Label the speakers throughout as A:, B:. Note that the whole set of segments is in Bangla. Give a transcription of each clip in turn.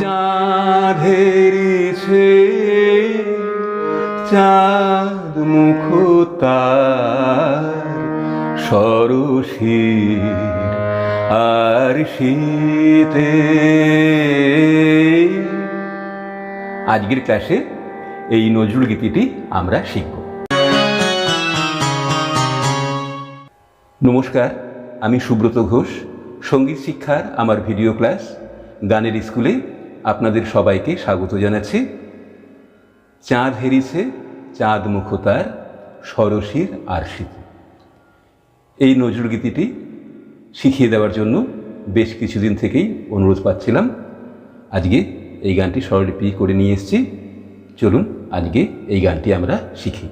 A: চাঁধেরিছে চাঁদ মুখ তার সরসীর আর শীতে। আজকের ক্লাসে এই নজরুল গীতিটি আমরা শিখব। নমস্কার, আমি সুব্রত ঘোষ, সংগীত শিক্ষার আমার ভিডিও ক্লাস, গানের স্কুলে আপনাদের সবাইকে স্বাগত জানাচ্ছি। চাঁদ হেরিছে, চাঁদ মুখতার, সরসীর আরশিতে। এই নজরুল গীতিটি শিখিয়ে দেওয়ার জন্য বেশ কিছুদিন থেকেই অনুরোধ পাচ্ছিলাম। আজকে এই গানটি স্বরলিপি করে নিয়ে এসেছি। চলুন আজকে এই গানটি আমরা শিখি।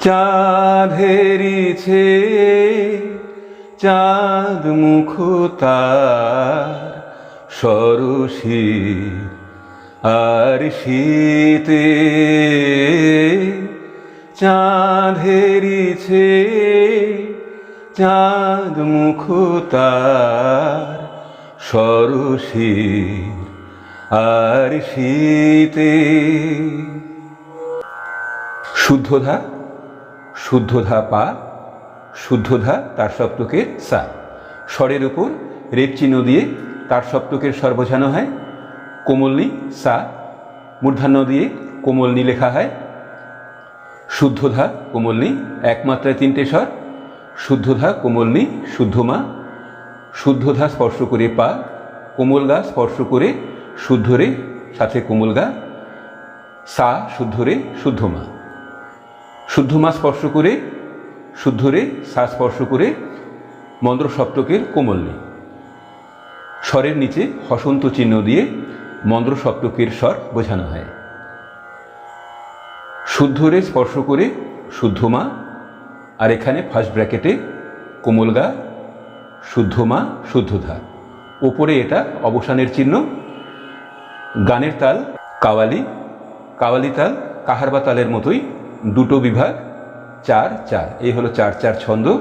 A: চাঁদ হেরিছে, চাঁদ মুখ তার সরসী আর শীতে চাঁদ হেরিছে, চাঁদ মুখ তার সরসী আর শীতে। শুদ্ধধা শুদ্ধধা পা, শুদ্ধধা তার সপ্তকের সা। স্বরের উপর রেপ চিহ্ন দিয়ে তার সপ্তকের স্বর বোঝানো হয়। কোমলনি, সা। মূর্ধান্য দিয়ে কোমলনি লেখা হয়। শুদ্ধধা, কোমলনি, একমাত্রায় তিনটে স্বর। শুদ্ধধা, কোমলনি, শুদ্ধমা। শুদ্ধধা স্পর্শ করে পা। কোমল গা স্পর্শ করে শুদ্ধরে, সাথে কোমল গা সা, শুদ্ধরে, শুদ্ধমা। শুদ্ধমা স্পর্শ করে, শুদ্ধরে, সা স্পর্শ করে মন্দ্র সপ্তকের কোমলনি। স্বরের নিচে হসন্ত চিহ্ন দিয়ে মন্দ্র সপ্তকের স্বর বোঝানো হয়। শুদ্ধরে স্পর্শ করে শুদ্ধমা আর এখানে ফার্স্ট ব্র্যাকেটে কোমলগা শুদ্ধমা শুদ্ধধা ওপরে এটা অবসানের চিহ্ন, গানের তাল কাওয়ালি কাওয়ালি তাল কাহারবা তালের মতোই দুটো বিভাগ, চার চার। এই হলো চার চার ছন্দ,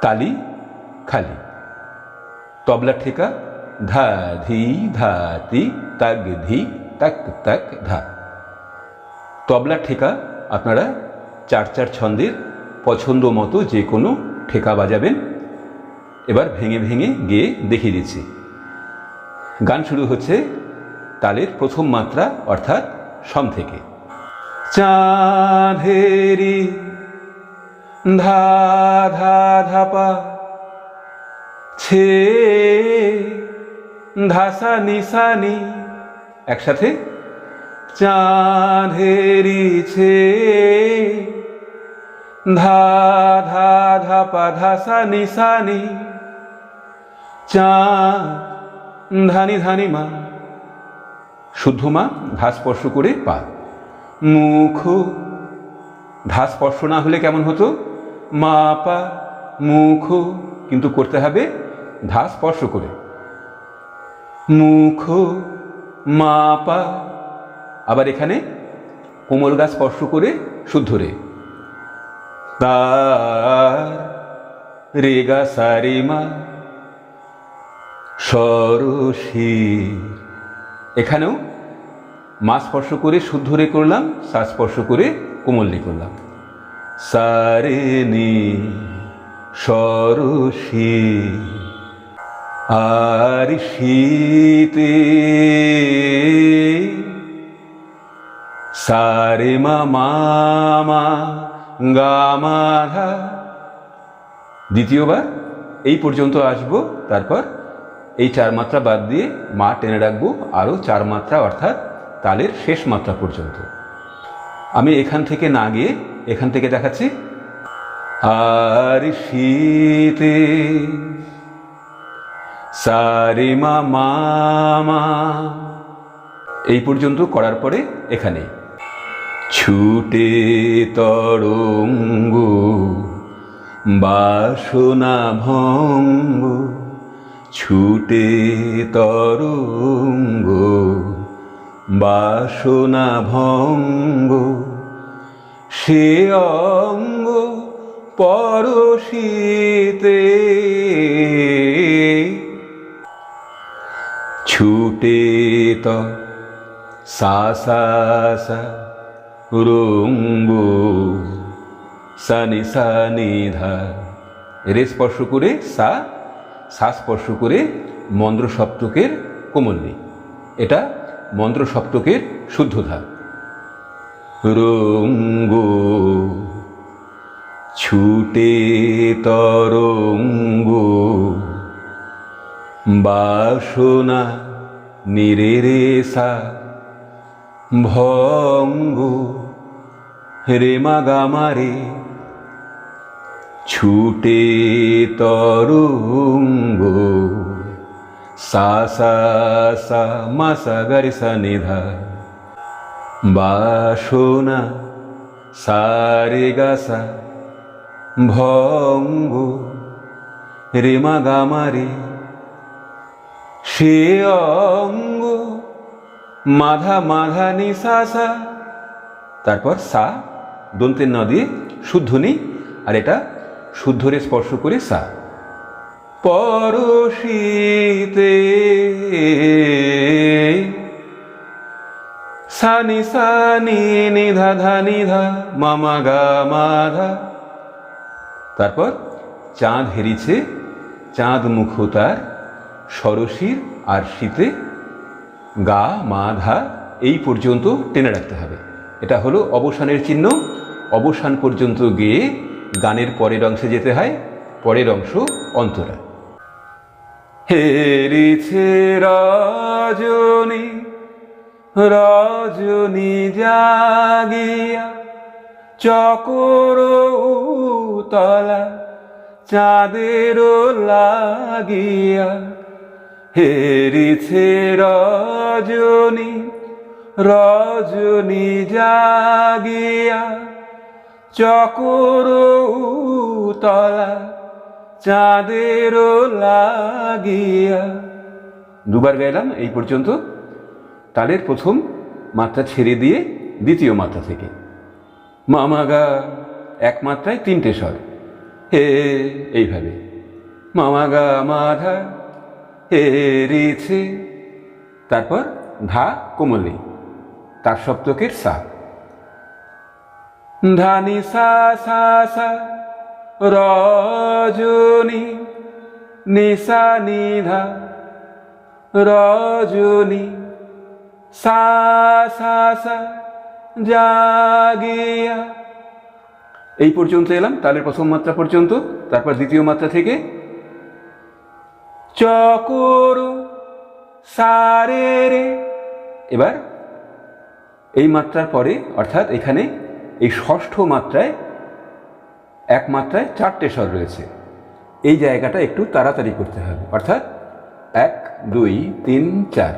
A: তালি, খালি। তবলা ঠেকা, ধা, ধি, ধা, তি তাক ধি, তাক তাক, ধা। তবলা ঠেকা আপনারা চার চার ছন্দের পছন্দ মতো যে কোনো ঠেকা বাজাবেন। এবার ভেঙে ভেঙে গেয়ে দেখিয়ে দিচ্ছি। গান শুরু হচ্ছে তালের প্রথম মাত্রা, অর্থাৎ সম থেকে। চাঁধেরি ধা ধা ধাপা ছে, ধাসা নিসানি, একসাথে চাঁধেরি ছে, ধা ধা ধাপা ধাসা নিশানি চা ধানি ধানি মা, শুদ্ধ মা ধা স্পর্শ করে পা, মুখ ধা স্পর্শ না হলে কেমন হতো? মা, পা, মুখ, কিন্তু করতে হবে ধা স্পর্শ করে। মুখ মা পা আবার এখানে কোমল গা স্পর্শ করে শুদ্ধ রে। তার রেগা সারে মা। সরসী। এখানেও মা স্পর্শ করে শুদ্ধ রে করলাম সা স্পর্শ করে কোমল কোমল্লি করলাম। সারে নি সরসী। আর শীতে সারে মামা গামাধা। দ্বিতীয়বার, এই পর্যন্ত আসব, তারপর এই চার মাত্রা বাদ দিয়ে মা টেনে রাখব, আরও চার মাত্রা, অর্থাৎ তালের শেষ মাত্রা পর্যন্ত। আমি এখান থেকে না গিয়ে এখান থেকে দেখাচ্ছি। আর শীতে সারে মা মামা এই পর্যন্ত করার পরে এখানে। ছুটে তরঙ্গ, বাসনা ভঙ্গ, ছুটে তরঙ্গ, বাসনা ভঙ্গ। সে অঙ্গ পরশীতে ছুটে ত সা সা সা রঙ্গু, সানি সা নি ধা। রে স্পর্শ করে সা সা স্পর্শ করে মন্দ্র সপ্তকের কোমল্লি এটা মন্ত্র সপ্তকের শুদ্ধধা রঙ্গু, ছুটে তরঙ্গু বাসনা নিরেরেসা ভঙ্গ রে মাগামারে ছুটে তরঙ্গ সা সা সা মা সা গারে সা নিধা বাসনা সারে গাসা ভঙ্গ রে মাগামারে সে অঙ্গ মাধা মাধা নিশাসা তারপর সা, দন্তের ন দিয়ে শুদ্ধ নি, আর এটা শুদ্ধরে স্পর্শ করে সা। পরশীতে সানি সানি নিধা ধা নিধা মামা গা মাধা তারপর চাঁদ হেরিছে, চাঁদ মুখ তার সরসির আর শীতে গা, মা, ধা, এই পর্যন্ত টেনে রাখতে হবে। এটা হলো অবসানের চিহ্ন। অবসান পর্যন্ত গিয়ে গানের পরের অংশে যেতে হয়। পরের অংশ অন্তরা। হেরিছে রজনী রজনী জাগিয়া চকর তলা চাঁদের লাগিয়া হেরিছে রজনী রজনী জাগিয়া চকর তলা চাঁদের লাগিয়া। দুবার গাইলাম, এই পর্যন্ত তালের প্রথম মাত্রা ছেড়ে দিয়ে দ্বিতীয় মাত্রা থেকে। মামাগা এক মাত্রায় তিনটে স্বর। হে, এইভাবে। মামাগা মাধা হে রিছে তারপর ধা কোমলি। তার সপ্তকের সা। ধানি সা সা সা, রজনী। নিশা নিধা, রজনী। সা সা সা, জাগিয়া। এই পর্যন্ত এলাম, তালের প্রথম মাত্রা পর্যন্ত। তারপর দ্বিতীয় মাত্রা থেকে চকর সারে রে। এবার এই মাত্রার পরে, অর্থাৎ এখানে এই ষষ্ঠ মাত্রায়, এক মাত্রায় চারটে স্বর রয়েছে। এই জায়গাটা একটু তাড়াতাড়ি করতে হবে। অর্থাৎ এক, দুই, তিন, চার।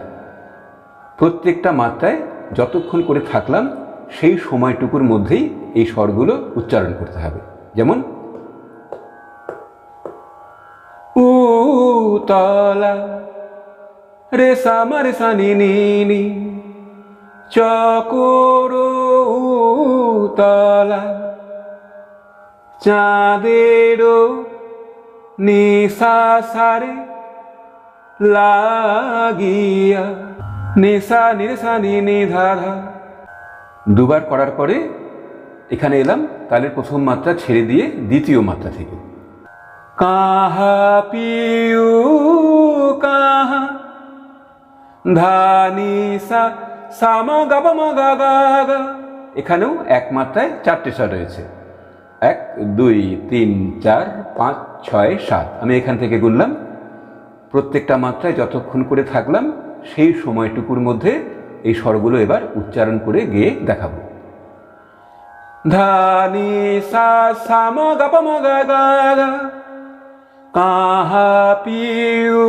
A: প্রত্যেকটা মাত্রায় যতক্ষণ করে থাকলাম, সেই সময়টুকুর মধ্যেই এই স্বরগুলো উচ্চারণ করতে হবে। যেমন উতলা রে সামা রে সানি নি নি চকর উতলা চাঁদের নিশা সারে লাগিয়া, নিশা নিরসা নি নি ধা ধা দুবার করার পরে এখানে এলাম, তালের প্রথম মাত্রা ছেড়ে দিয়ে দ্বিতীয় মাত্রা থেকে। কাহা পিউ কাহা? ধানি সা গাবা গা গা এখানেও এক মাত্রায় চারটে স্বর রয়েছে। এক, দুই, তিন, চার, পাঁচ, ছয়, সাত। আমি এখান থেকে গুনলাম। প্রত্যেকটা মাত্রায় যতক্ষণ করে থাকলাম, সেই সময়টুকুর মধ্যে এই স্বরগুলো এবার উচ্চারণ করে গেয়ে দেখাবো। ধানি সা সাম গা গা গা। কাহা পিউ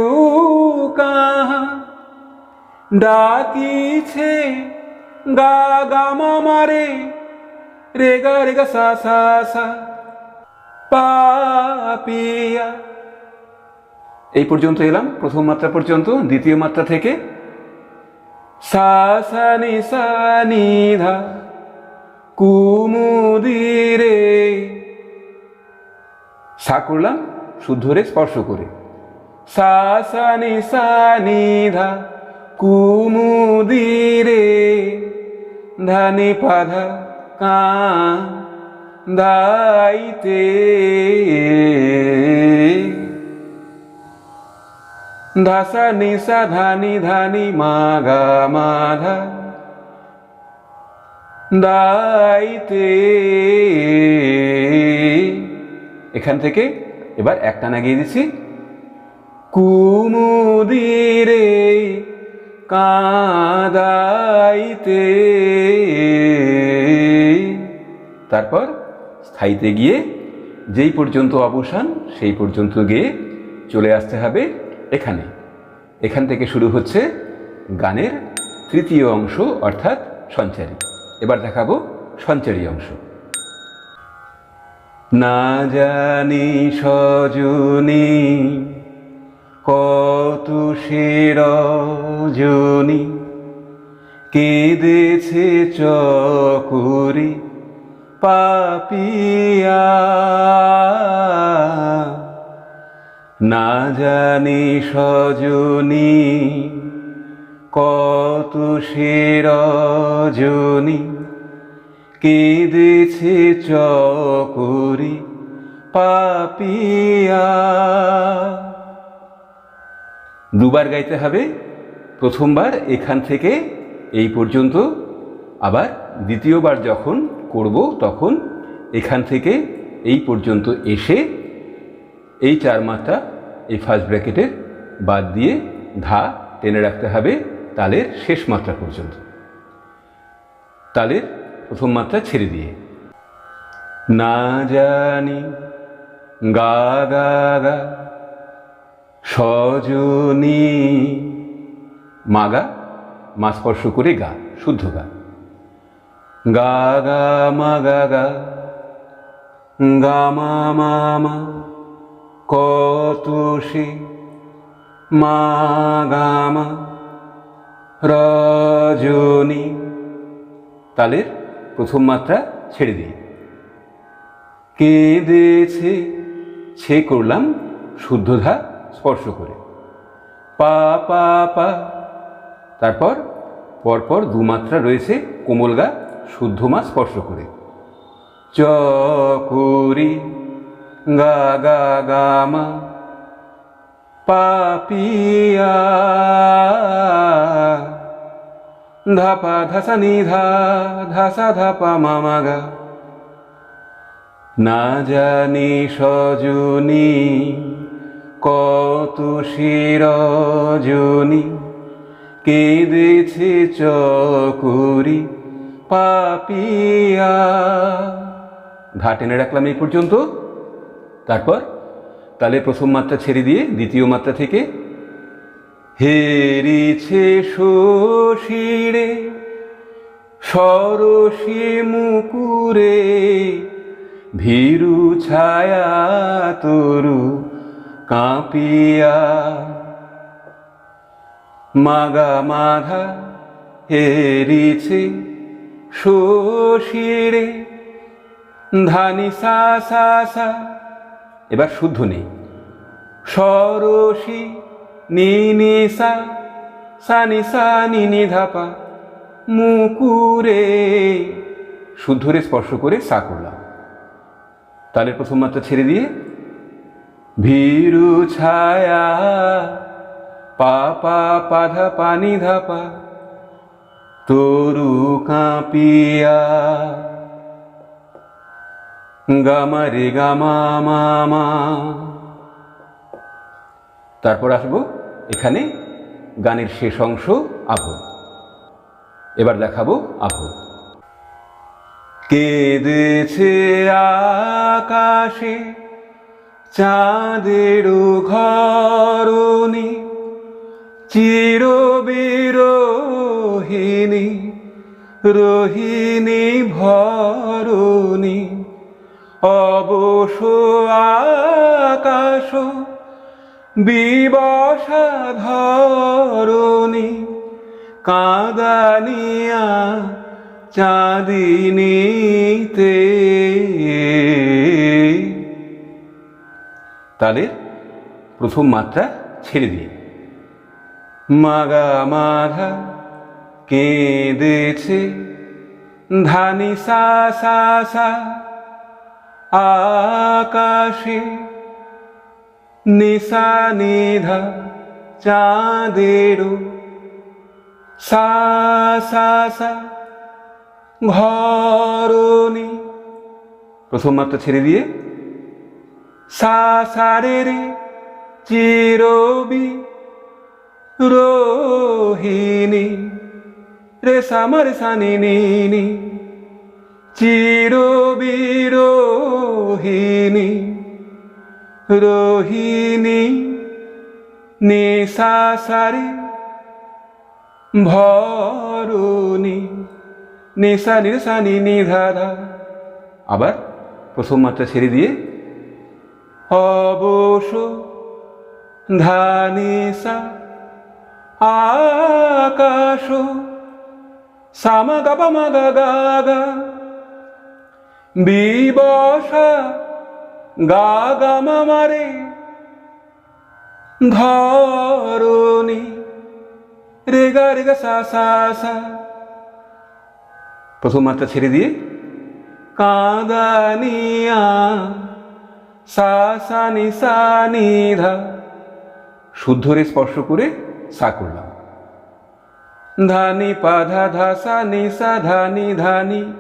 A: ডাকিছে গা গা মা মারে রে গা রে গা সা সা সা। পাপিয়া এই পর্যন্ত এলাম, প্রথম মাত্রা পর্যন্ত, দ্বিতীয় মাত্রা থেকে। সা সা নি সা ধা কুমুদিরে সা করলাম শুদ্ধ রে স্পর্শ করে। সা সা নি সা নি ধা কুমুদিরে, ধানি পাধা কা দাইতে। ধাসা নিসা ধানি ধানি মাগা মাধা দাইতে। এখান থেকে এবার একটা না গিয়ে দিচ্ছি। কুমুদিরে কাদাইতে। তারপর স্থায়ীতে গিয়ে যেই পর্যন্ত অবসান, সেই পর্যন্ত গিয়ে চলে আসতে হবে এখানে। এখান থেকে শুরু হচ্ছে গানের তৃতীয় অংশ, অর্থাৎ সঞ্চারী। এবার দেখাবো সঞ্চারী অংশ। না জানি সজনী, কত সে রজনী কেঁদেছে চকুরি পাপিয়া। না জানি সজনী, কত সে রজনী কেঁদেছে চকুরি পাপিয়া। দুবার গাইতে হবে, প্রথমবার এখান থেকে এই পর্যন্ত। আবার দ্বিতীয়বার যখন করব, তখন এখান থেকে এই পর্যন্ত এসে এই চার মাত্রা এই ফার্স্ট ব্র্যাকেটের বাদ দিয়ে ধা টেনে রাখতে হবে, তালের শেষ মাত্রা পর্যন্ত। তালের প্রথম মাত্রা ছেড়ে দিয়ে। না জানি, গা গা গা, সজনী। মাগা মা স্পর্শ করে গা, শুদ্ধ গা। গা গা মা গা গা গা মা মা মা, কত সে মা গা মা, রজনী। তালের প্রথম মাত্রা ছেড়ে দিই। কেঁদেছে ছে করলাম শুদ্ধধা স্পর্শ করে। পা পা পা। তারপর, পরপর দু মাত্রা রয়েছে কোমল গা শুদ্ধ মা স্পর্শ করে। চকুরি গা গা গা, মা। পাপিয়া ধাপা ধাসা নিধা, ধাসা ধাপা মামা গা না জানি সজনী, কত শিরজনী। কেঁদেছে চকুরি পাপিয়া। ঘা টেনে রাখলাম এই পর্যন্ত। তারপর তাহলে প্রথম মাত্রা ছেড়ে দিয়ে দ্বিতীয় মাত্রা থেকে হেরিছে শশিরে, সরসী মুকুরে, ভীরু ছায়া তরু কাঁপিয়া। মাগা মাধা হেরিছে শশিরে, ধানি সা সা সা। এবার শুদ্ধ নেই। সরসী নি সা সা নি সা নি নি ধাপা, মুকুরে। শুদ্ধরে স্পর্শ করে সা করলাম। তালের প্রথম মাত্রা ছেড়ে দিয়ে, ভীরু ছায়া, পা পা পাধা পানি ধাপা, তরু কাঁপিয়া। গামা রে গামা মামা তারপর আসব এখানে গানের শেষ অংশ আভ। এবার দেখাবো আভ। কেঁদেছে আকাশে চাঁদের ঘরণী চির বিরোহিণী রোহিণী ভরণী, অবশ আকাশ বিবসা ধরণী কাদানিয়া চাঁদিনীতে। তাদের প্রথম মাত্রা ছেড়ে দিয়ে মাগা মাধা কেঁদেছে, ধানি সা সা, আকাশে নিশা নিধা চাঁদেরও সা সা সা, ঘরনি। প্রথম মাত্রা ছেড়ে দিয়ে। সা সারে রে চিরবি রোহিণী। রে সামার সানি নি চিরবিরোহিণী রোহিণী, নিশা সারে, ভরণী, নিশা নিশানি নিধাধা আবার প্রথম মাত্রা ছেড়ে দিয়ে অবশ ধানিসা আকাশ সামা গাবা গাগা বিবসা গাগা মামারে ধরণী রেগা রেগা সা সা সা। প্রথম মাত্রা ছেড়ে দিয়ে, কাঁদানিয়া, সা সা নি সা নি ধা। শুদ্ধ রে স্পর্শ করে সা করলাম। ধানি পাধা ধা সা নি সা ধানি ধানি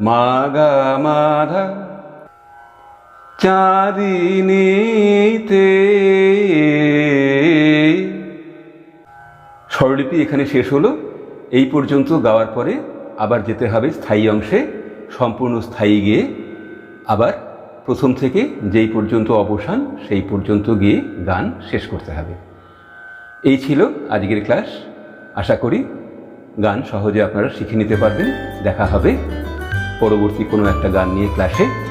A: মাগা মাধা চাঁদিনীতে স্বরলিপি এখানে শেষ হলো। এই পর্যন্ত গাওয়ার পরে আবার যেতে হবে স্থায়ী অংশে, সম্পূর্ণ স্থায়ী গিয়ে। আবার প্রথম থেকে যেই পর্যন্ত অবসান, সেই পর্যন্ত গিয়ে গান শেষ করতে হবে। এই ছিল আজকের ক্লাস। আশা করি গান সহজে আপনারা শিখে নিতে পারবেন। দেখা হবে পরবর্তী কোনো একটা গান নিয়ে ক্লাসে।